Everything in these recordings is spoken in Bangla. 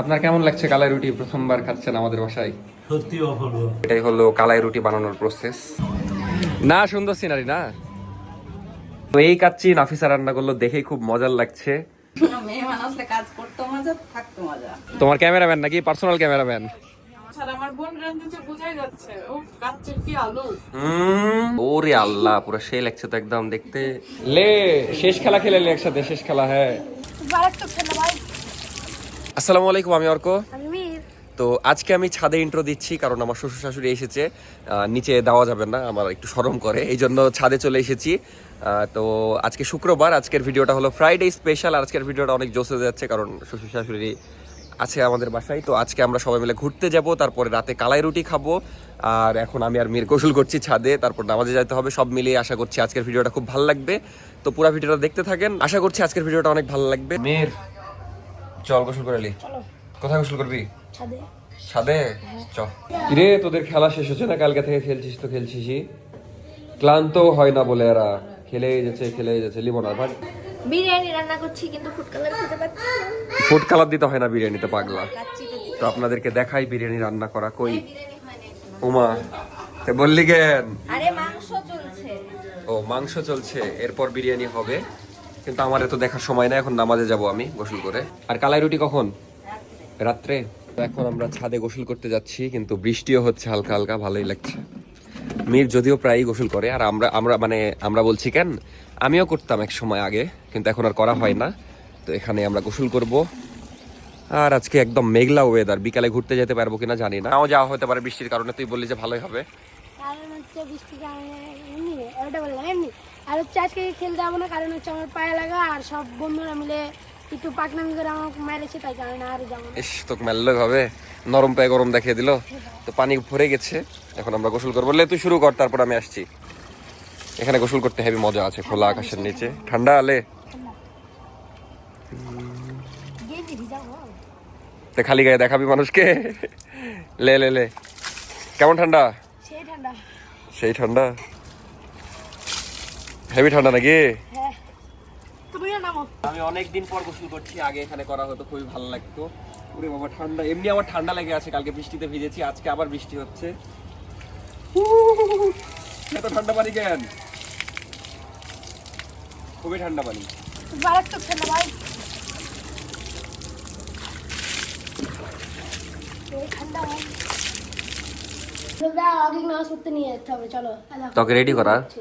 আপনার কেমন লাগছে কালাই রুটি প্রথমবার খাচ্ছেন আমাদের বাসায়? সত্যি অপূর্ব। এটাই হলো কালাই রুটি বানানোর প্রসেস না সুন্দর সিনারি না। তো এই কাচ্চি নাফিসা রান্না করল দেখেই খুব মজার লাগছে। মেয়ে মানুষলে কাজ করতে মজা থাকতে মজা। তোমার ক্যামেরাম্যান নাকি? Personal cameraman. স্যার আমার বোন রান্ধছে বোঝাই যাচ্ছে। ও কাচ্চের কি আলু। ওরে আল্লাহ পুরো সেই লাগছে তো একদম দেখতে। লে শেষ খেলা খেলে লে একসাথে শেষ খেলা হ্যাঁ। আসসালামু আলাইকুম আমি অর্ক। তো আজকে আমি ছাদে ইন্ট্রো দিচ্ছি কারণ আমার শ্বশুর শাশুড়ি এসেছে নিচে দেওয়া যাবে না আমার একটু সরম করে এই জন্য ছাদে চলে এসেছি। তো আজকে শুক্রবার আজকের ভিডিওটা হলো ফ্রাইডে স্পেশাল আজকের ভিডিওটা অনেক জোস হয়ে যাচ্ছে কারণ শ্বশুর শাশুড়ি আছে আমাদের বাসায়। তো আজকে আমরা সবাই মিলে ঘুরতে যাব তারপরে রাতে কালাই রুটি খাব আর এখন আমি আর মীর গোসল করছি ছাদে তারপর নামাজে যেতে হবে সব মিলিয়ে আশা করছি আজকের ভিডিওটা খুব ভালো লাগবে। তো পুরো ভিডিওটা দেখতে থাকেন আশা করছি আজকের ভিডিওটা অনেক ভালো লাগবে। মীর চল গোসল করে লি। কোথায় গোসল করবি? ছাদে। ছাদে? চ কিরে তোদের খেলা শেষ হচ্ছে না কালকে থেকে খেলছিস তো খেলছিসই। ক্লান্ত হয় না বলে এরা। খেলে যাচ্ছে খেলে যাচ্ছে লিমন আর ভাই বিরিয়ানি রান্না করছি কিন্তু ফুড কালার খেতে পাচ্ছি ফুড কালার দিতে হয় না বিরিয়ানিতে পাগলা। তো আপনাদেরকে দেখাই বিরিয়ানি রান্না করা কই। উমা তে বললি কেন? আরে মাংস চলছে। ও মাংস চলছে। এরপর বিরিয়ানি হবে। কিন্তু আমার এত দেখার সময় না এখন নামাজে যাব আমি গোসল করে। আর কালাই রুটি কখন? রাত্রে। এখন আমরা ছাদে গোসল করতে যাচ্ছি, কিন্তু বৃষ্টিও হচ্ছে হালকা হালকা, ভালোই লাগছে। মীর যদিও প্রায়ই গোসল করে, আর আমরা আমরা মানে আমরা বলছি, কেন? আমিও করতাম এক সময় আগে, কিন্তু এখন আর করা হয় না। তো এখানে আমরা গোসল করব। আর আজকে একদম মেঘলা ওয়েদার বিকালে ঘুরতে যেতে পারব কিনা জানি না। নাও যাওয়া হতে পারে বৃষ্টির কারণে, তুই বললি যে ভালোই হবে। কারণ হচ্ছে বৃষ্টির কারণে ওটা বললাম আর হচ্ছে আজকে খেলতে যাব না কারণ হচ্ছে আমার পায়ে লাগা আর সব বন্ধুরা মিলে একটু পাকনামি করে আমাকে মেরেছে তাই কারণে আর যাব ইস তোকে মেললে হবে। নরম পায়ে গরম দেখিয়ে দিল। তো পানি ভরে গেছে। এখন আমরা গোসল করব। লে তুই শুরু কর তারপর আমি আসছি। এখানে গোসল করতে হেবি মজা আছে খোলা আকাশের নিচে। ঠান্ডা আলে তো খালি গায়ে দেখাবি মানুষকে। লে লে লে। কেমন ঠান্ডা? সেই ঠান্ডা। সেই ঠান্ডা। হেভি ঠান্ডা নাকি? হ্যাঁ। আমি অনেক দিন পর গোসল করছি আগে এখানে করা হতো খুবই ভালো লাগতো। ওরে বাবা ঠান্ডা এমনি আমার ঠান্ডা লেগে আছে কালকে বৃষ্টিতে ভিজেছি আজকে আবার বৃষ্টি হচ্ছে। এত ঠান্ডা পানি কেন? খুবই ঠান্ডা পানি। মারাত্মক ঠান্ডা ভাই। ঠান্ডা ভাই। চলবে আগে নিয়ে যেতে হবে চলো তোকে রেডি করা? তো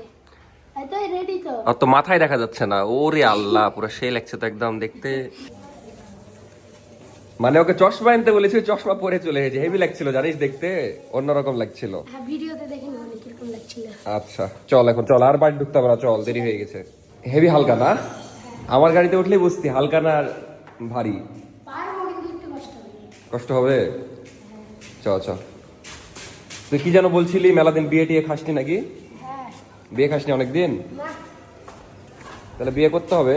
আর তো মাথায় দেখা যাচ্ছে না। ওরে আল্লাহ পুরো সেই লাগছে তো একদম দেখতে। মানে ওকে চশমা আনতে বলেছি চশমা পরে চলে এসেছে। হেভি লাগছিল জানিস দেখতে? অন্যরকম লাগছিল। হ্যাঁ ভিডিওতে দেখে নিবো কীরকম লাগছিল। আচ্ছা চল এখন চল আর বাড়ি ঢুকতে না চল দেরি হয়ে গেছে। হেভি হালকা না? আমার গাড়িতে উঠলেই বুঝতি হালকা না আর ভারী? কষ্ট হবে। কষ্ট হবে? চ চ তুই কি যেন বলছিলি মেলা দিন বিয়ে টিয়ে খাসনি নাকি? বিয়ে খাসনি অনেকদিন? তাহলে বিয়ে করতে হবে?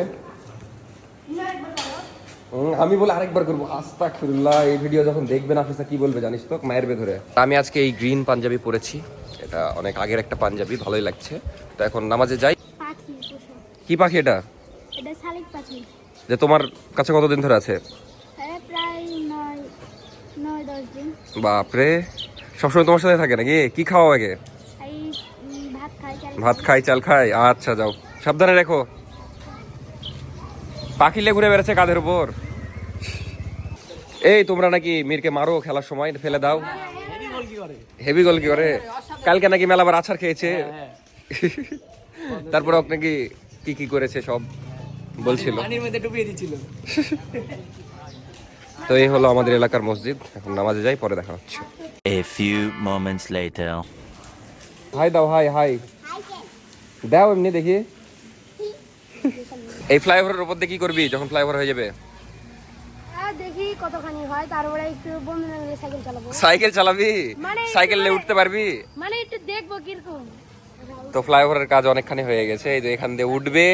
আমি বলে আরেকবার করব। আস্তা খুল্লাহ এই ভিডিও যখন দেখবেন আফিসা কি বলবে জানিস তো? মায়ের ধরে আমি আজকে এই গ্রিন পাঞ্জাবি পরেছি। এটা অনেক আগের একটা পাঞ্জাবি ভালোই লাগছে। তো এখন নামাজে যাই। কি পাখি এটা? যে তোমার কাছে কতদিন ধরে আছে? বাপরে। সবসময় তোমার সাথে থাকে নাকি? কি খাওয়া আগে? ভাত খাই চাল খাই। আচ্ছা যাও। সাবধানে রেখো। পাখিলে ঘুরে বেড়াচ্ছে কাঁধের উপর? এই তোমরা নাকি মীরকে মারো খেলার সময় ফেলে দাও। হেভি গোল কি করে? কালকে নাকি মেলাবার আছাড় খেয়েছে। তারপর ওকে নাকি কি কি করেছে সব বলছিল। পানির মধ্যে ডুবিয়ে দিচ্ছিল তো এই হলো আমাদের এলাকার মসজিদ। এখন নামাজে যাই পরে দেখা হচ্ছে। A few moments later. Hi দাও হাই হাই। দাও এমনি দেখি। এই ফ্লাইওভারের উপর দিয়ে কি করবি? যখন ফ্লাইওভার হয়ে যাবে। আর দেখি কতখানি হয়। তারপরে একটু বন্ধুরা মিলে সাইকেল চালাবো। সাইকেল চালাবি? মানে সাইকেল নিয়ে উঠতে পারবি? মানে একটু দেখব কীরকম। তো ফ্লাইওভারের কাজ অনেকখানি হয়ে গেছে। এই যে এখান দিয়ে উঠবে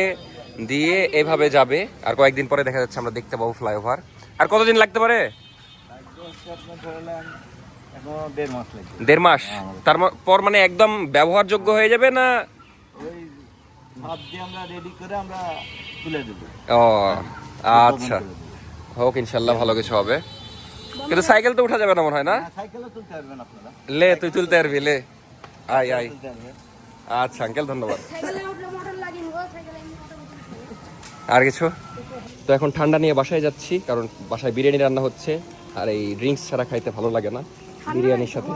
দিয়ে এভাবে যাবে। আর কয়েকদিন পরে দেখা যাচ্ছে আমরা দেখতে পাবো ফ্লাইওভার। আর কতদিন লাগতে পারে? দেড় মাস মাস? তার পর মানে একদম ব্যবহারযোগ্য হয়ে যাবে না ভাত দিয়ে আমরা রেডি করে আমরা তুলে দেবো। ও আচ্ছা। হোক ইনশাল্লাহ ভালো কিছু হবে। কিন্তু সাইকেল তো উঠা যাবে না মনে হয় না? সাইকেলও তুলতে পারবেন আপনারা। লে তুই তুলতে পারবি লে। তুলতে পারবেন। আচ্ছা আঙ্কেল ধন্যবাদ। আর কিছু? তো এখন ঠান্ডা নিয়ে বাসায় যাচ্ছি কারণ বাসায় বিরিয়ানি রান্না হচ্ছে আর এই ড্রিঙ্কস ছাড়া খাইতে ভালো লাগে না বিরিয়ানির সাথে।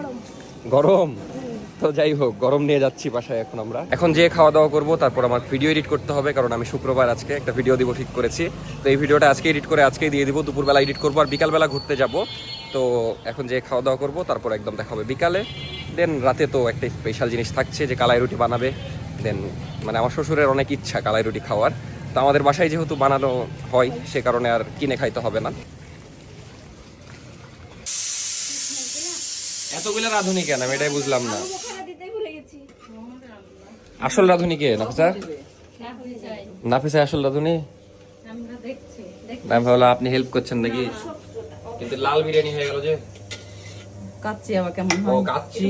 গরম? তো যাই হোক, গরম নিয়ে যাচ্ছি বাসায় এখন আমরা। এখন যে খাওয়া দাওয়া করব, তারপর আমার ভিডিও এডিট করতে হবে, কারণ আমি শুক্রবার আজকে একটা ভিডিও দিব ঠিক করেছি। তো এই ভিডিওটা আজকে এডিট করে আজকেই দিয়ে দিব, দুপুরবেলা এডিট করব, আর বিকালবেলা ঘুরতে যাব। তো এখন যে খাওয়া দাওয়া করব, তারপর একদম দেখা হবে বিকালে। দেন রাতে তো একটা স্পেশাল জিনিস থাকছে যে কালাই রুটি বানাবে। দেন মানে আমার শ্বশুরের অনেক ইচ্ছা কালাই রুটি খাওয়ার। তো আমাদের বাসায় যেহেতু বানানো হয়, সে কারণে আর কিনে খাইতে হবে না। এতগুলো রাঁধুনি কেন? আমি এটাই বুঝলাম না। আসল রাঁধুনি কে? নাফিসা? নাফিসা আসল রাঁধুনি? আমি ভাবলাম আপনি হেল্প করছেন নাকি? কিন্তু লাল বিরিয়ানি হয়ে গেল যে। কাচ্চি আবার কেমন ও কাচ্চি।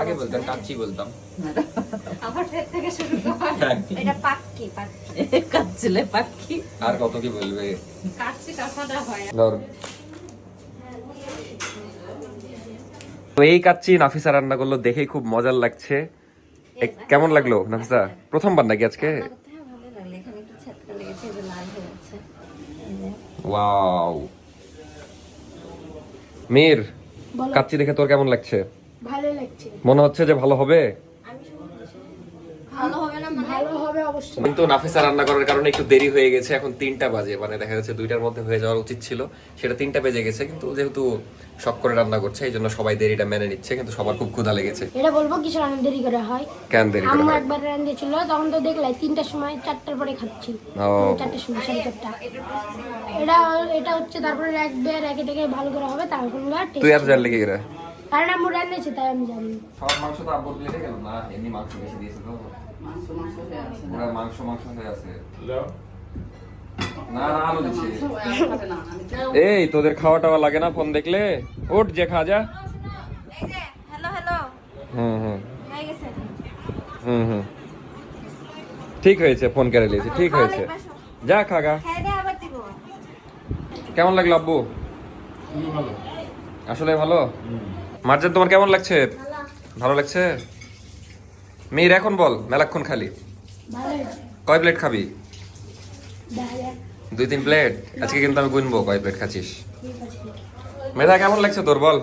আগে বলতাম কাচ্চি বলতাম। এটা পাক্কি পাক্কি কাচ্চিলে পাখি আর কত কি বলবে? কাটছি কাঁচাটা হয়। ধর। তো এই কাচ্ছি নাফিসা রান্না করল দেখেই খুব মজার লাগছে। কেমন লাগল নাফিসা? প্রথমবার নাকি আজকে? ওয়াও। মীর। কাচ্চি দেখে তোর কেমন লাগছে? ভালো লাগছে। মনে হচ্ছে যে ভালো হবে? ভালো ভালো হবে অবশ্যই। কিন্তু নাফিসা রান্না করার কারণে একটু দেরি হয়ে গেছে। এখন তিনটা বাজে। মানে দেখা যাচ্ছে দুইটার মধ্যে হয়ে যাওয়ার উচিত ছিল। সেটা তিনটা বেজে গেছে কিন্তু যেহেতু শখ করে রান্না করছে এই জন্য সবাই দেরিটা মেনে নিচ্ছে কিন্তু সবার খুব ক্ষুধা লেগেছে। এটা বলব কিছু রান্না দেরি করে হয়। কেন দেরি করে আম্মা? একবার রান্ধিয়েছিল তখন তো দেখলাই তিনটার সময় চারটার পরে খাচ্ছি। ও। চারটার সময় সাড়ে চারটা। এটা এটা হচ্ছে তারপরে রাখবে রেখে টেকে ভালো করে হবে তারপর তুই এত জানলে কি করে? কারণ আম্মু রান্ধিয়েছে তাই আমি জানি। সব মাংস তো আব্বুর প্লেটে গেল। না এমনি মাংস বেশি দিয়েছে তো। মাংস মাংস হয়ে মাংস হয়ে আছে। না না আলু দিচ্ছি। খাবে না। আমি এই তোদের খাওয়া টাওয়া লাগে না ফোন দেখলে? ওঠ যে খা যা। হুম হুম হুম হুম। ঠিক হয়েছে ফোন করে নিয়েছি ঠিক হয়েছে। যা খাগা হ্যাঁ কেমন লাগল আব্বু? আসলে ভালো? মার্জান তোমার কেমন লাগছে? ভালো লাগছে? মেয়ের এখন বল মেলাক্ষণ খালি। কয় প্লেট খাবি? দুই তিন প্লেট আজকে কিন্তু আমি গুনবো কয় প্লেট খাচ্ছিস? মেধা কেমন লাগছে তোর বল?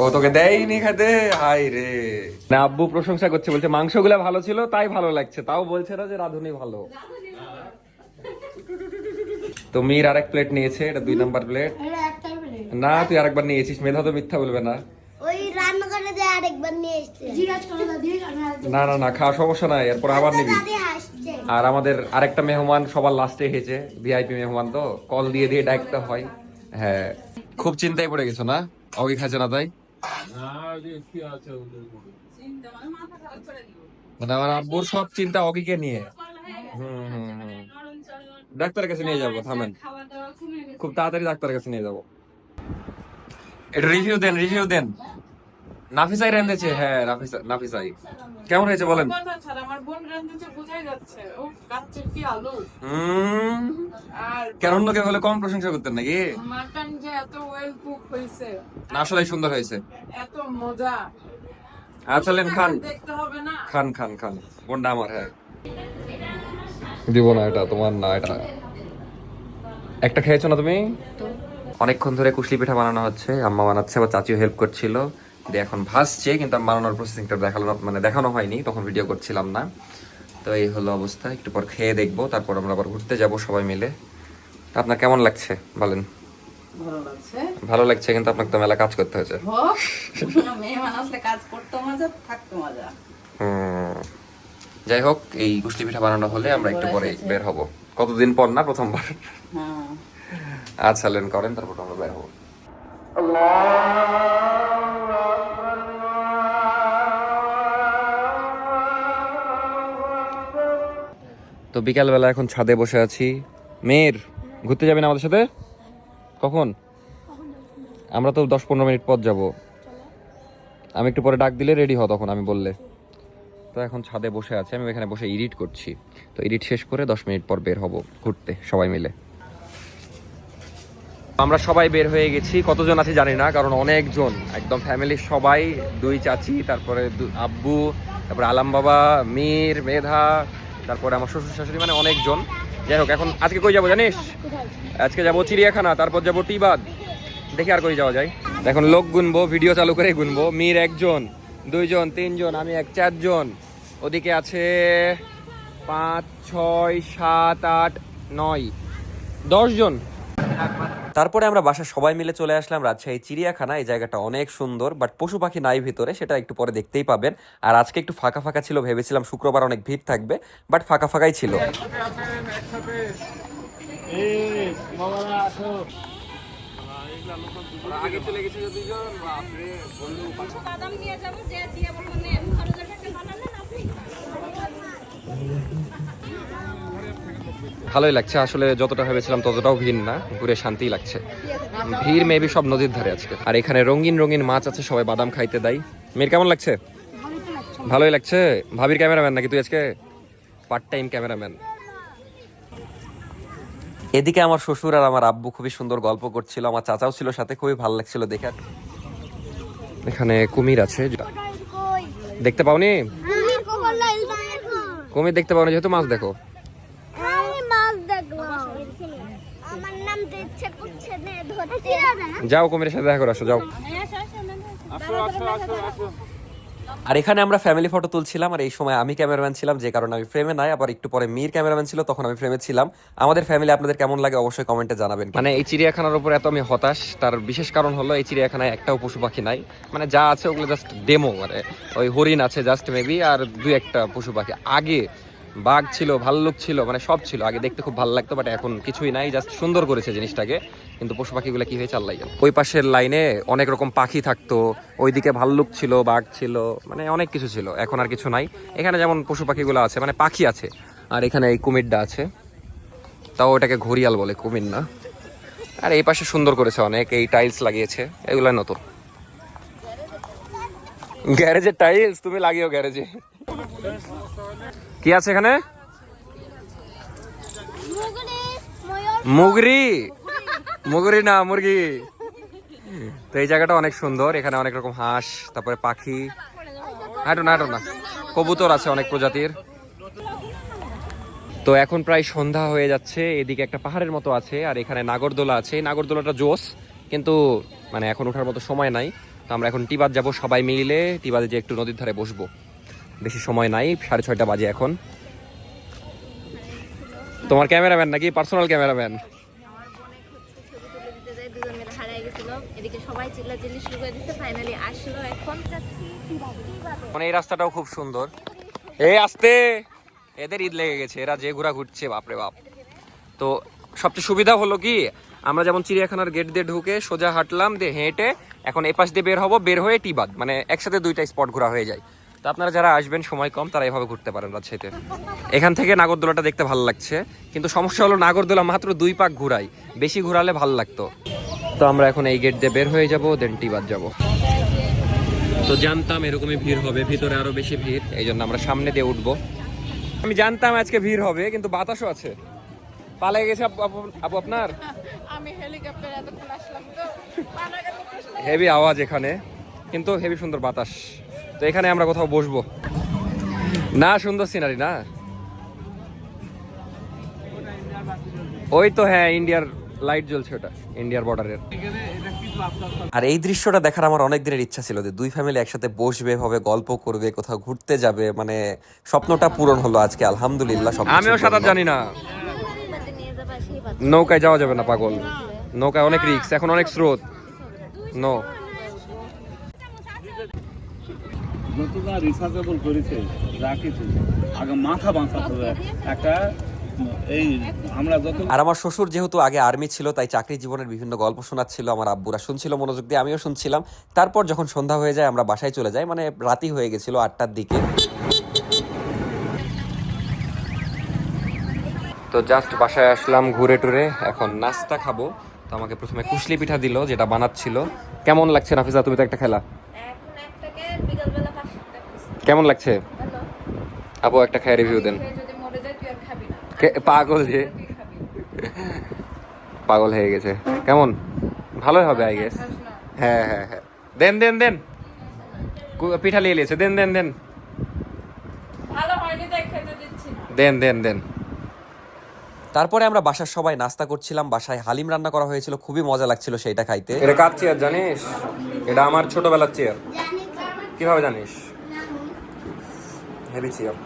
ও তোকে দেয়নি খেতে? হাই রে। না আব্বু প্রশংসা করছে বলছে মাংসগুলো ভালো ছিল তাই ভালো লাগছে। তাও বলছে না যে রাঁধুনি ভালো। তো মীর আরেক প্লেট নিয়েছে এটা দুই নাম্বার প্লেট না তুই আরেকবার নিয়েছিস মেধা তো মিথ্যা বলবে না। নিয়ে এসছে। না না না খাওয়া সমস্যা নাই এরপর আবার নিবি। আর আমাদের আরেকটা মেহমান সবার লাস্টে এসেছে ভিআইপি মেহমান তো কল দিয়ে দিয়ে ডাকতে হয়। হ্যাঁ খুব চিন্তায় পড়ে গেছো না? অগি খাচ্ছে না তাই? মানে আমার আব্বুর সব চিন্তা অগিকে নিয়ে। হুম হুম হুম। ডাক্তারের কাছে নিয়ে যাব থামেন। খুব তাড়াতাড়ি ডাক্তারের কাছে নিয়ে যাব। এটা রিভিউ দেন রিভিউ দেন। নাফিসাই রেঁধেছে হ্যাঁ নাফিসা নাফিসাই কেমন হয়েছে বলেন? আমার বোন রান্ধিতে বোঝাই যাচ্ছে। ও কাচ্চির কি আলু। হুম। কেন অন্য কেউ হলে কম প্রশংসা করতেন নাকি? মাটন যে এত ওয়েল কুক হয়েছে। না আসলে সুন্দর হয়েছে। এত মজা। আচ্ছা লেন খান। দেখতে হবে না। খান খান খান। কোনটা আমার হ্যাঁ। দিব না এটা তোমার না এটা। একটা খেয়েছো না তুমি? অনেকক্ষণ ধরে কুশলি পিঠা বানানো হচ্ছে আম্মা বানাচ্ছে আবার চাচিও হেল্প করছিল। দিয়ে এখন ভাসছে কিন্তু আমি বানানোর প্রসেসিংটা দেখাল মানে দেখানো হয়নি তখন ভিডিও করছিলাম না। তো এই হলো অবস্থা একটু পর খেয়ে দেখব তারপর আমরা আবার ঘুরতে যাব সবাই মিলে। তা আপনার কেমন লাগছে বলেন? ভালো লাগছে। কিন্তু আপনাকে তো মেলা কাজ করতে হয়েছে। যাই হোক এই কুশলি পিঠা বানানো হলে আমরা একটু পরে বের হব। কতদিন পর না প্রথমবার? হ্যাঁ। আচ্ছা লেন করেন তারপর আমরা বের হব। তো বিকালবেলা এখন ছাদে বসে আছি। মেয়ের, ঘুরতে যাবেন আমাদের সাথে? কখন? আমরা তো দশ পনেরো মিনিট পর যাব। আমি একটু পরে ডাক দিলে রেডি হ তখন, আমি বললে। তো এখন ছাদে বসে আছি, আমি এখানে বসে এডিট করছি। তো এডিট শেষ করে দশ মিনিট পর বের হব ঘুরতে, সবাই মিলে। আমরা সবাই বের হয়ে গেছি। কতজন আছে জানি না, কারণ অনেকজন, একদম ফ্যামিলির সবাই, দুই চাচি, তারপরে আব্বু, তারপরে আলাম বাবা, মীর, মেধা তারপরে আমার শ্বশুর শাশুড়ি মানে অনেকজন। যাই হোক, এখন আজকে কই যাব জানিস? আজকে যাব চিড়িয়াখানা, তারপর যাব টিবাদ। দেখি আর কই যাওয়া যায়। এখন লোক গুনবো, ভিডিও চালু করে গুনবো। মীর একজন, দুইজন, তিনজন, আমি এক, চারজন। ওদিকে আছে পাঁচ, ছয়, সাত, আট, নয়, দশজন। তারপরে আমরা বাসা সবাই মিলে চলে আসলাম রাজশাহী চিড়িয়াখানা। এই জায়গাটা অনেক সুন্দর বাট পশু পাখি নাই ভিতরে, সেটা একটু পরে দেখতেই পাবেন। আর আজকে একটু ফাঁকা ফাঁকা ছিল, ভেবেছিলাম শুক্রবার অনেক ভিড় থাকবে বাট ফাঁকা ফাঁকাই ছিল। আগে চলে গেছে বাদাম নিয়ে যাব, যে দিয়ে বলব টাকা আপনি ভালোই লাগছে। আসলে যতটা ভেবেছিলাম ততটাও ভিড় না ঘুরে শান্তি লাগছে। ভিড় মেবি সব নদীর ধারে আজকে। আর এখানে রঙিন রঙিন মাছ আছে সবাই বাদাম খাইতে দেয়। মেয়ের কেমন লাগছে? ভালোই লাগছে। ভাবির ক্যামেরাম্যান নাকি তুই আজকে? Part time cameraman. এদিকে আমার শ্বশুর আর আমার আব্বু খুবই সুন্দর গল্প করছিল। আমার চাচাও ছিল সাথে খুবই ভালো লাগছিল দেখে। এখানে কুমির আছে। দেখতে পাওনি? কুমির দেখতে পাওনি যেহেতু মাছ দেখো আমি মাছ দেখলাম আমার নাম তো ইচ্ছে করছে না ধরতে যাও কুমিরের সাথে দেখা করে আসো যাও। আর এখানে আমরা ফ্যামিলি ফটো তুলছিলাম আর এই সময় আমি ক্যামেরাম্যান ছিলাম যে কারণে আমি ফ্রেমে নাই আবার একটু পরে মীর ক্যামেরাম্যান ছিল তখন আমি ফ্রেমে ছিলাম। আমাদের ফ্যামিলি আপনাদের কেমন লাগে অবশ্যই কমেন্টে জানাবেন মানে এই চিড়িয়াখানার উপর এত আমি হতাশ তার বিশেষ কারণ হলো এই চিড়িয়াখানায় একটাও পশু পাখি নাই। মানে যা আছে ওগুলো জাস্ট ডেমো মানে ওই হরিণ আছে জাস্ট মেবি আর দুই একটা পশু পাখি। আগে বাঘ ছিল, ভাল্লুক ছিল মানে সব ছিল, আগে দেখতে খুব ভালো লাগতো বাট এখন কিছুই নাই জাস্ট সুন্দর করেছে জিনিসটাকে, কিন্তু পশু পাখিগুলো কি হয়েছে আল্লাহ। ওই পাশের লাইনে অনেক রকম পাখি থাকতো, ওইদিকে ভাল্লুক ছিল, বাঘ ছিল মানে অনেক কিছু ছিল, এখন আর কিছু নাই। এখানে যেমন পশু পাখিগুলো আছে মানে পাখি আছে, আর এখানে এই কুমিরটা আছে। তাও ওটাকে ঘড়িয়াল বলে, কুমির না। আর এই পাশে সুন্দর করেছে অনেক, এই টাইলস লাগিয়েছে, এগুলো নতুন। গ্যারেজের টাইলস তুমি লাগিও গ্যারেজে কি আছে এখানে? মুগরি মুগরি। না মুরগি। তো এই জায়গাটা অনেক সুন্দর এখানে অনেক রকম হাঁস তারপরে পাখি। হাঁটো না হাঁটো না। কবুতর আছে অনেক প্রজাতির। তো এখন প্রায় সন্ধ্যা হয়ে যাচ্ছে এদিকে একটা পাহাড়ের মতো আছে আর এখানে নাগরদোলা আছে। এই নাগরদোলাটা জোস কিন্তু মানে এখন ওঠার মতো সময় নাই। তো আমরা এখন টিবাদ যাব সবাই মিলে টিবাদে যে একটু নদীর ধারে বসবো। বেশি সময় নাই, সাড়ে ছয়টা বাজে এখন। তোমার ক্যামেরাম্যান নাকি? Personal cameraman. মানে এই রাস্তাটাও খুব সুন্দর। এই আসতে! এদের ঈদ লেগে গেছে, এরা যে ঘোরা ঘুরছে, বাপরে বাপ। তো সবচেয়ে সুবিধা হলো কি, আমরা যেমন চিড়িয়াখানার গেট দিয়ে ঢুকে সোজা হাঁটলাম, দিয়ে হেঁটে এখন এপাশ দিয়ে বের হব, বের হয়ে টিবাদ মানে একসাথে দুইটা স্পট ঘোরা হয়ে যায়। তো আপনারা যারা আসবেন সময় কম তারা এভাবে ঘুরতে পারেন রাজশাহীতে। এখান থেকে নাগরদোলাটা দেখতে ভালো লাগছে কিন্তু সমস্যা হলো নাগরদোলা মাত্র দুই পাক ঘুরাই বেশি ঘুরালে ভালো লাগতো। তো আমরা এখন এই গেট দিয়ে বের হয়ে যাব দেন টিবাদ যাব। তো জানতাম এরকমই ভিড় হবে ভিতরে আরও বেশি ভিড় এই জন্য আমরা সামনে দিয়ে উঠবো। আমি জানতাম আজকে ভিড় হবে কিন্তু বাতাসও আছে। পালাই গেছে আপু আপু- আপু আপনার? আমি হেলিকপ্টার এতক্ষণ আসলাম তো। হেভি আওয়াজ এখানে কিন্তু হেভি সুন্দর বাতাস। তো এখানে আমরা কোথাও বসবো। না সুন্দর সিনারি না? ওই তো হ্যাঁ ইন্ডিয়ার লাইট জ্বলছে ওটা ইন্ডিয়ার বর্ডারের আর এই দৃশ্যটা দেখার আমার অনেক দিনের ইচ্ছা ছিল যে দুই ফ্যামিলি একসাথে বসবে হবে গল্প করবে কোথাও ঘুরতে যাবে মানে স্বপ্নটা পূরণ হলো আজকে আলহামদুলিল্লাহ সব আমিও সাঁতার জানি না। নৌকায় যাওয়া যাবে না পাগল। নৌকায় অনেক রিক্স এখন অনেক স্রোত। নো যতটা রিসার্চেবল করেছে যা কিছু আগে মাথা বাঁচাতে হবে। একটা এই আমরা যত আর আমার শ্বশুর যেহেতু আগে আর্মি ছিল তাই চাকরি জীবনের বিভিন্ন গল্প শোনাচ্ছিল আমার আব্বুরা শুনছিল মনোযোগ দিয়ে আমিও শুনছিলাম। তারপর যখন সন্ধ্যা হয়ে যায় আমরা বাসায় চলে যাই মানে রাতি হয়ে গেছিল আটটার দিকে। তো জাস্ট বাসায় আসলাম ঘুরে টুরে এখন নাস্তা খাব। তো আমাকে প্রথমে কুশলি পিঠা দিল যেটা বানাচ্ছিল। কেমন লাগছে নাফিসা তুমি তো একটা খেলা এখন একটাকে বিকালবেলা পাঁচশো টাকা দিচ্ছে। কেমন লাগছে? আপু একটা খায় রিভিউ দেন। খেয়ে যদি মরে যায় তুই আর খাবি না। কে- পাগল যে। পাগল হয়ে গেছে। কেমন? ভালোই হবে আই গেস হ্যাঁ হ্যাঁ হ্যাঁ। দেন দেন দেন। পিঠা নিয়ে নিয়েছে। দেন দেন দেন। দেন দেন দেন। তারপরে আমরা বাসার সবাই নাস্তা করছিলাম। বাসায় হালিম রান্না করা হয়েছিল। খুবই মজা লাগছিল সেইটা খাইতে। এটা কার চেয়ার জানিস? এটা আমার ছোটবেলার চেয়ার কীভাবে জানিস? Heavy chair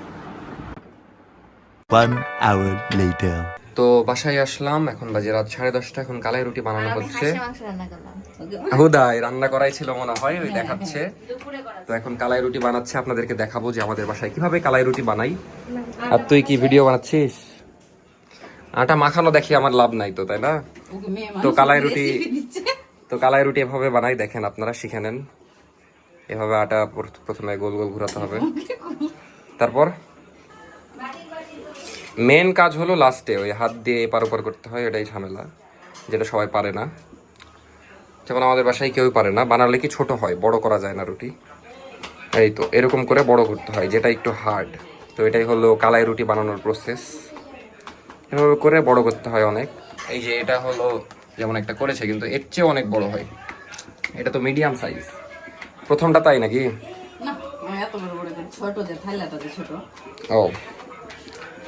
One hour later. তো বাসায় আসলাম এখন বাজে রাত সাড়ে দশটা এখন কালাই রুটি বানানো হচ্ছে। মাংস রান্না হুদাই রান্না করাই ছিল মনে হয় ওই দেখাচ্ছে। তো এখন কালাই রুটি বানাচ্ছে আপনাদেরকে দেখাবো যে আমাদের বাসায় কীভাবে কালাই রুটি বানাই। আর তুই কি ভিডিও বানাচ্ছিস? আটা মাখানো দেখি আমার লাভ নাই তো তাই না? তো কালাই রুটি তো কালাই রুটি এভাবে বানাই দেখেন আপনারা শিখে নেন। এভাবে আটা প্রথমে গোল গোল ঘোরাতে হবে। তারপর? মেন কাজ হলো লাস্টে ওই হাত দিয়ে এপার ওপার করতে হয়, এটাই ঝামেলা, যেটা সবাই পারে না। যেমন আমাদের বাসায় কেউই পারে না, বানালে কি ছোট হয়, বড় করা যায় না রুটি? এই তো, এরকম করে বড় করতে হয়, যেটা একটু হার্ড তো এটাই হলো কালাই রুটি বানানোর প্রসেস এভাবে করে বড় করতে হয় অনেক। এই যে এটা হলো, যেমন একটা করেছে, কিন্তু এর চেয়ে অনেক বড় হয়। এটা তো মিডিয়াম সাইজ প্রথমটা তাই নাকি? ছোট যে থাইলাটা যে ছোট। ও।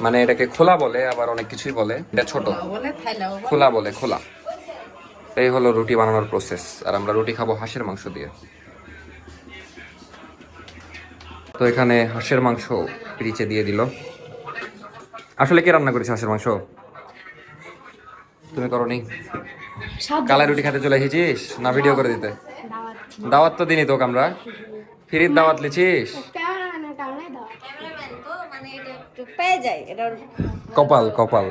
মানে এটাকে খোলা বলে আবার অনেক কিছুই বলে। এটা ছোট। বলে থাইলাও খোলা বলে খোলা। এই হলো রুটি বানানোর প্রসেস আর আমরা রুটি খাব হাঁসের মাংস দিয়ে। তো এখানে হাঁসের মাংস পিরিচে দিয়ে দিল। আসলে কে রান্না করেছে হাঁসের মাংস? তুমি করনি? কালাই রুটি খেতে চলে এসেছিস? না ভিডিও করে দিতে। দাওয়াত। তো দিনই তোকে আমরা। ফিরির দাওয়াত লিছিস? মানে এটা একটু পেয়ে যায় এটা কপাল কপাল।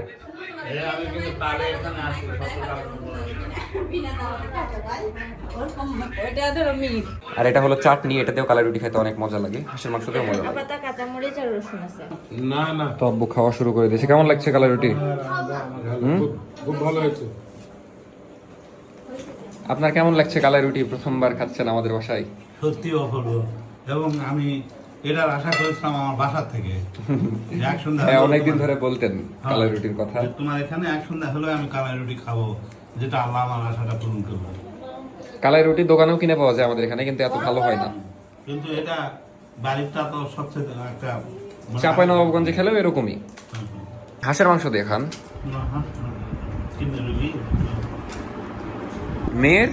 আর এটা হলো চাটনি এটাতেও কালাই রুটি খেতে অনেক মজা লাগে হাঁসের মাংস দিয়েও মজা লাগে। পাতা কাঁচামরিচ আর রসুন আছে। না না। তো আব্বু খাওয়া শুরু করে দিয়েছে। কেমন লাগছে কালাই রুটি? খুব ভালো হয়েছে। আপনার কেমন লাগছে কালাই রুটি? প্রথমবার খাচ্ছেন আমাদের বাসায়। সত্যি অপূর্ব। এবং আমি এটার আশা করেছিলাম আমার বাসার থেকে হ্যাঁ অনেকদিন ধরে বলতেন হ্যাঁ, কালাই রুটির কথা। তোমার এখানে এক সন্ধ্যা হলেও আমি কালাই রুটি খাব যেটা আল্লাহ আমার আশাটা পূরণ করব। কালাই রুটি দোকানেও কিনে পাওয়া যায় আমাদের এখানে কিন্তু এত ভালো হয় না। কিন্তু এটা বাড়িটা তো সবচেয়ে একটা মানে- চাপাই নবাবগঞ্জে খেলেও এরকমই। হুম। হাঁসের মাংস দিয়ে খান। না, হ্যাঁ, মেয়ের?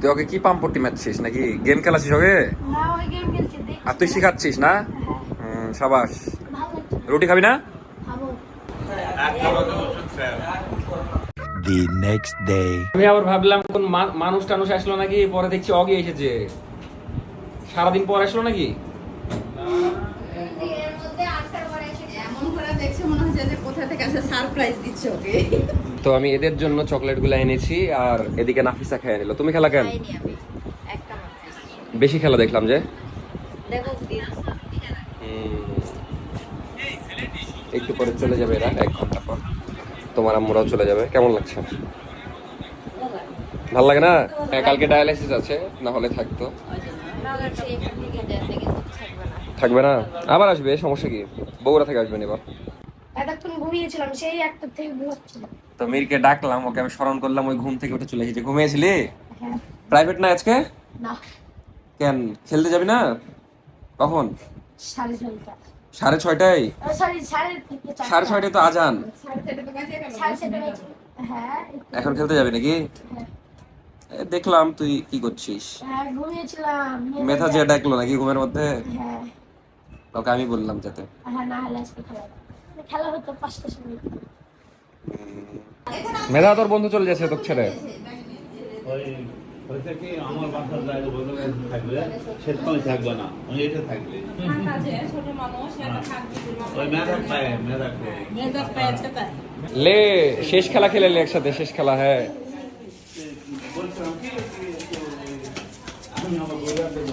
তুই ওকে কি পাম্পটি মারছিস নাকি গেম খেলাছিস ওকে? না ওই গেম খেলছে। আর তুই শিখাচ্ছিস না? সাবাস। রুটি খাবি না? খাব The next day. আমি আবার ভাবলাম কোন মানুষ টানুষ আসলো নাকি? পরে দেখছি অগি এসেছে। সারাদিন পর আসলো নাকি? এমন করে দেখছে মনে হচ্ছে যে কোথা থেকে আছে সারপ্রাইজ দিচ্ছে ওকে তো আমি এদের জন্য চকলেটগুলো এনেছি আর এদিকে নাফিসা খেয়ে নিল। তুমি খেলা কেন? খাইনি আমি একটা মাত্র। বেশি খেলা দেখলাম যে। একটু পরে চলে যাবে এরা এক ঘণ্টা পর। তোমার আম্মুরাও চলে যাবে। কেমন লাগছে? ভালো লাগে না? হ্যাঁ, কালকে ডায়ালিসিস আছে না হলে থাকতো। থাকবে না? আবার আসবে সমস্যা কি? বগুড়া থেকে আসবেন এবার। এতক্ষণ ঘুমিয়েছিলাম সেই একটা থেকে ঘুমাচ্ছিলাম তো মিরকে ডাকলাম ওকে আমি স্মরণ করলাম ওই ঘুম থেকে উঠে চলে এসেছে। ঘুমিয়েছিলি? হ্যাঁ। প্রাইভেট না আজকে? না। কেন? খেলতে যাবি না? কখন? সাড়ে ছয়টায়? সাড়ে ছয়টায় তো আজান। হ্যাঁ এখন খেলতে যাবি নাকি? দেখলাম তুই কি করছিস। হ্যাঁ মেধা যে ডাকলো নাকি ঘুমের মধ্যে? হ্যাঁ। ওকে আমি বললাম যাতে। হ্যাঁ না হলে আজকে খেলা হবে। খেলা হতো পাঁচটার সময়। মেধা তোর বন্ধু চলে যাচ্ছে তোর ছেড়ে। ওই হয়েছে কি আমার বাসার জায়গা বন্ধু থাকবে সেখানে থাকবে না। আমি এটা থাকবে। তাই। লে শেষ খেলা খেলে লে একসাথে শেষ খেলা হ্যাঁ।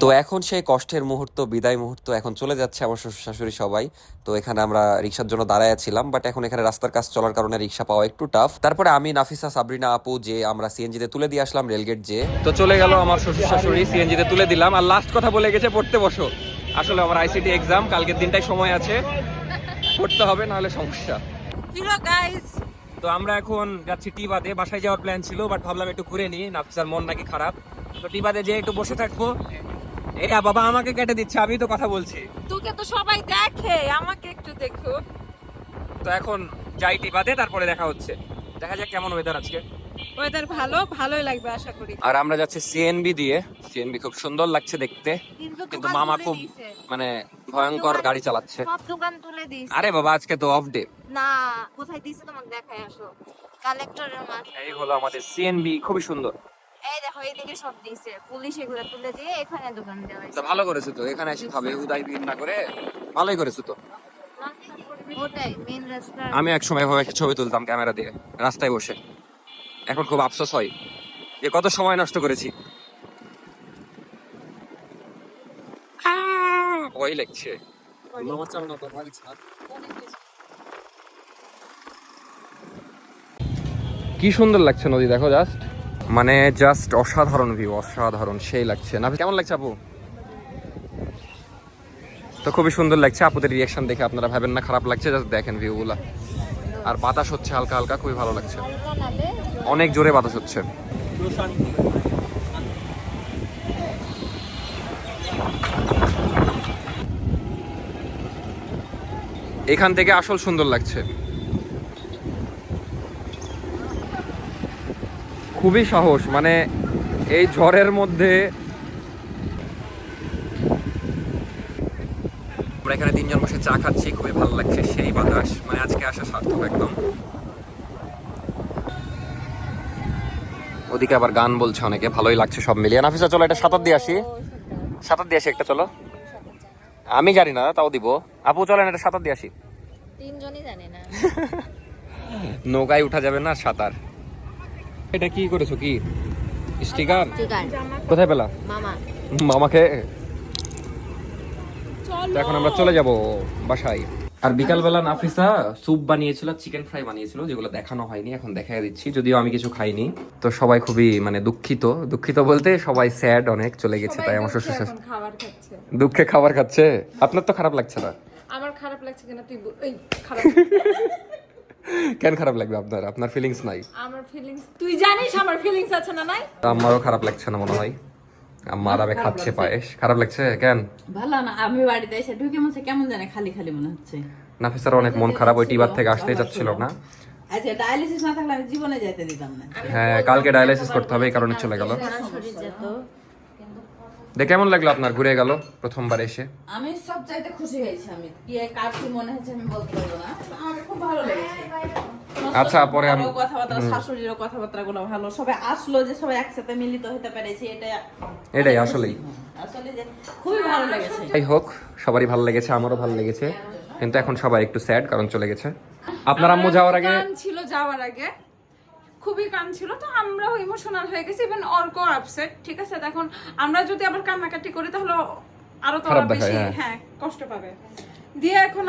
তো এখন সেই কষ্টের মুহূর্ত বিদায় মুহূর্ত এখন চলে যাচ্ছে আমার শ্বশুর শাশুড়ি সবাই। তো এখানে আমরা রিক্সার জন্য দাঁড়ায় ছিলাম বাট এখন এখানে রাস্তার কাজ চলার কারণে রিক্সা পাওয়া একটু টাফ তারপরে আমি নাফিসা সাবরিনা আপু যে আমরা সিএনজিতে তুলে দিয়ে আসলাম রেলগেট যে। তো চলে গেল আমার শ্বশুর শাশুড়ি সিএনজিতে তুলে দিলাম। আর লাস্ট কথা বলে গেছে পড়তে বসো। আসলে আমার আইসিটি এক্সাম কালকের দিনটাই সময় আছে। পড়তে হবে নাহলে সমস্যা। তো আমরা এখন যাচ্ছি টি বাদে। বাসায় যাওয়ার প্ল্যান ছিল বাট ভাবলাম একটু ঘুরে নিই। নাফিসার মন নাকি খারাপ। তো টি বাদে যে একটু বসে থাকব। এটা বাবা আমাকে কেটে দিচ্ছে আমি তো কথা বলছি। তোকে তো সবাই দেখে আমাকে একটু দেখো। তো এখন যাই টিবাদে তারপরে দেখা হচ্ছে। দেখা যাক কেমন ওয়েদার আজকে। ওয়েদার ভালো ভালোই লাগবে আশা করি। আর আমরা যাচ্ছি সিএনবি দিয়ে। সিএনবি খুব সুন্দর লাগছে দেখতে। কিন্তু মামা খুব মানে ভয়ঙ্কর গাড়ি চালাচ্ছে। সব দোকান তুলে দিস আরে বাবা আজকে তো অফ ডে না কোথায় দিছে তোমাকে দেখাই আসো। কালেক্টরের মাঠ এই হলো আমাদের সিএনবি খুবই সুন্দর। এই দেখো এইদিকে সব দিছে পুলিশ এগুলো তুলে দিয়ে এখানে দোকান দেওয়া হয়েছে। ভালো করেছ তো এখানে এসে খাবে উদয় না করে ভালোই করেছ তো। ওটাই মেন রাস্তা। আমি এক সময় একটা ছবি তুলতাম ক্যামেরা দিয়ে রাস্তায় বসে। এখন খুব আফসোস হয় যে কত সময় নষ্ট করেছি। ভয় লাগছে। কি সুন্দর লাগছে নদী দেখো জাস্ট মানে জাস্ট অসাধারণ ভিউ অসাধারণ, সেই লাগছে। না কেমন লাগছে আপু? তো খুবই সুন্দর লাগছে আপুদের রিয়াকশন দেখে, আপনারা ভাবেন না খারাপ লাগছে জাস্ট দেখেন ভিউগুলা আর বাতাস হচ্ছে হালকা হালকা, খুবই ভালো লাগছে। অনেক জোরে বাতাস হচ্ছে। এখান থেকে আসল সুন্দর লাগছে। খুবই সাহস মানে এই ঝড়ের মধ্যে আমরা এখানে তিনজন বসে চা খাচ্ছি খুবই ভালো লাগছে সেই বাতাস মানে আজকে আসা সার্থক একদম। ওদিকে আবার গান বলছে অনেকে ভালোই লাগছে সব মিলিয়ে। নাফিসা চলো এটা সাঁতার দিয়ে আসি। সাঁতার দিয়ে আসি একটা চলো। আমি জানি না তাও দিব। আপু চলেন এটা সাঁতার দিয়ে আসি। তিনজনই জানে না। নৌকায় উঠা যাবে না সাঁতার। এটা কি করেছ কি? স্টিকার? কোথায় পেলা? মামা। মামাকে? তো এখন আমরা চলে যাব বাসায়। আর বিকালবেলা নাফিসা স্যুপ বানিয়েছিল চিকেন ফ্রাই বানিয়েছিল যেগুলো দেখানো হয়নি এখন দেখাই দিচ্ছি যদিও আমি কিছু খাইনি। তো সবাই খুবই মানে দুঃখিত। দুঃখিত বলতে সবাই স্যাড অনেক চলে গেছে তাই আমার শ্বশুর শাশুড়ি খাবার খাচ্ছে। দুঃখে খাবার খাচ্ছে? আপনার তো খারাপ লাগছে না? আমার খারাপ লাগছে কিনা তুই এই খারাপ কেন খারাপ লাগবে আপনার? আপনার ফিলিংস নাই। আমার ফিলিংস তুই জানিস আমার ফিলিংস আছে না নাই? আমারও খারাপ লাগছে না মনে হয়। আম্মা আরামে খাচ্ছে পায়েস। খারাপ লাগছে? কেন? ভালো না আমি বাড়িতে এসে ঢুকে মনে কেমন জানে খালি খালি মনে হচ্ছে। নাফিসার অনেক মন খারাপ ওই টিবার থেকে আসতেই চাচ্ছিল না। আচ্ছা ডায়ালিসিস না থাকলে আমি জীবনে যেতে দিতাম না। হ্যাঁ কালকে ডায়ালাইসিস করতে হবে এই কারণে চলে গেল। দেখ কেমন লাগল আপনার? ঘুরে গেল প্রথমবার এসে? আমি সব চাইতে খুশি হয়েছি আমি। কি কার কি মনে হচ্ছে আমি বলতে পারব না আমার খুব ভালো লেগেছে। আচ্ছা, পরে আমি- কথাবার্তা শাশুড়িরও কথাবার্তা গুলো ভালো। সবাই আসলো যে সবাই একসাথে মিলিত হতে পেরেছি এটা এটাই আসলেই। আসলে যে খুবই ভালো লেগেছে। যাই হোক সবারই ভালো লেগেছে আমারও ভালো লেগেছে। কিন্তু এখন সবাই একটু স্যাড কারণ চলে গেছে। আপনার আম্মু যাওয়ার আগে ছিল যাওয়ার আগে। খুবই কান ছিল তো আমরাও ইমোশনাল হয়ে গেছি ইভেন অর্ক আপসেট ঠিক আছে? এখন আমরা যদি আবার কান্নাকাটি করি তাহলে আরও তো বেশি হ্যাঁ। হ্যাঁ কষ্ট পাবে। দিয়ে এখন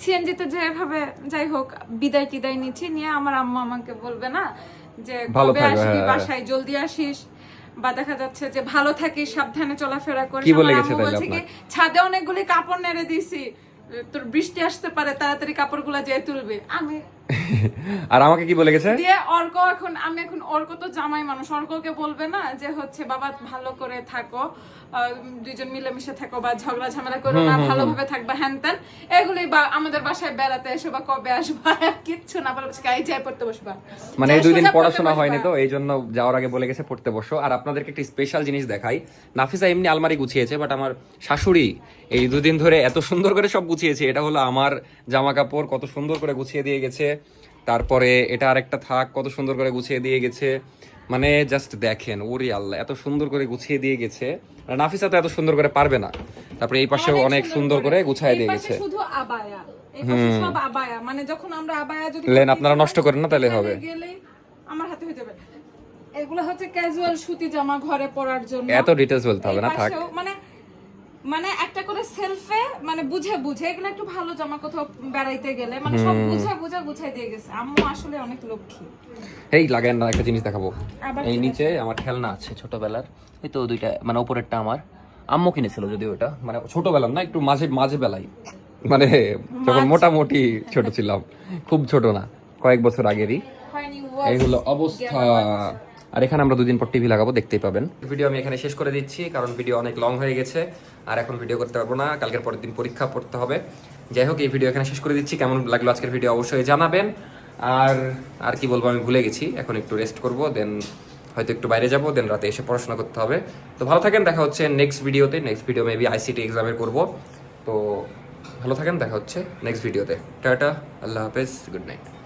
সিএনজিতে যে এভাবে যাই হোক বিদায় টিদায় নিচ্ছি নিয়ে আমার আম্মা আমাকে বলবে না যে কবে আসবি হ্যাঁ। বাসায়? জলদি আসিস? বা দেখা যাচ্ছে যে ভালো থাকিস সাবধানে চলাফেরা করিস। আম্মু বলছে কি ছাদে অনেকগুলি কাপড় নেড়ে দিছি তোর বৃষ্টি আসতে পারে তাড়াতাড়ি কাপড়গুলো যেয়ে তুলবে। আমি আর আমাকে কি বলে গেছে? দিয়ে অর্ক এখন আমি এখন অর্ক তো জামাই মানুষ অর্ককে বলবে না যে হচ্ছে বাবা ভালো করে থাকো দুইজন মিলেমিশে থাকো বা ঝগড়া ঝামেলা করো না ভালোভাবে থাকবা হ্যান ত্যান। এগুলোই বা আমাদের বাসায় বেড়াতে এসো বা কবে আসবা কিচ্ছু না বলে যাই পড়তে বসবা। মানে এই যাই দুই দিন পড়াশোনা হয়নি তো এই জন্য যাওয়ার আগে বলে গেছে পড়তে বসো। আর আপনাদেরকে একটা স্পেশাল জিনিস দেখাই। নাফিসা এমনি আলমারি গুছিয়েছে বাট আমার শাশুড়ি এই দুদিন ধরে এত সুন্দর করে সব গুছিয়েছে। এটা হলো আমার জামা কাপড় কত সুন্দর করে গুছিয়ে দিয়ে গেছে। তারপরে এটা আরেকটা থাক কত সুন্দর করে গুছিয়ে দিয়ে গেছে। মানে জাস্ট দেখেন ওরে আল্লাহ এত সুন্দর করে গুছিয়ে দিয়ে গেছে। নাফিসা তো এত সুন্দর করে পারবে না। তারপরে এই পাশেও অনেক সুন্দর করে। গুছায় দিয়ে গেছে। শুধু আবায়া। সব আবায়া। মানে যখন আমরা আবায়া যদি লেন, আপনারা নষ্ট করেন না, তাহলে হবে। আমার হাতে হয়ে যাবে। এগুলো হচ্ছে ক্যাজুয়াল সুতি জামা ঘরে পরার জন্য। এত ডিটেলস বলতে হবে না থাক। মানে মানে একটা করে সেলফে মানে বুঝে বুঝে। এগুলো একটু ভালো জামা কোথাও বেড়াইতে গেলে মানে সব বুঝে বুঝে গুছাই দিয়ে গেছে। আম্মু আসলে অনেক লক্ষ্মী। এই লাগেন না একটা জিনিস দেখাবো। এই নিচে আমার খেলনা আছে ছোটবেলার। এই তো দুইটা মানে উপরেরটা আমার। আম্মু কিনেছিল যদিও ওটা মানে ছোটবেলার না একটু মাঝে মাঝে বেলায়। মানে যখন মোটামুটি ছোট ছিলাম। খুব ছোট না কয়েক বছর আগেরই। এই হলো অবস্থা। আর এখানে আমরা দুদিন পর টিভি লাগাবো, দেখতেই পাবেন। ভিডিও আমি এখানে শেষ করে দিচ্ছি, কারণ ভিডিও অনেক লং হয়ে গেছে, আর এখন ভিডিও করতে পারব না, কালকের পরের দিন পরীক্ষা পড়তে হবে। যাই হোক, এই ভিডিও এখানে শেষ করে দিচ্ছি, কেমন লাগল আজকের ভিডিও অবশ্যই জানাবেন। আর আর কি বলব, আমি ভুলে গেছি, এখন একটু রেস্ট করব দেন হয়তো একটু বাইরে যাব দেন রাতে এসে পড়াশোনা করতে হবে। তো ভালো থাকেন, দেখা হচ্ছে নেক্সট ভিডিওতে নেক্সট ভিডিও মেবি আইসিটি এক্সামের করব। তো ভালো থাকেন, দেখা হচ্ছে নেক্সট ভিডিওতে টাটা, আল্লাহ হাফেজ গুড নাইট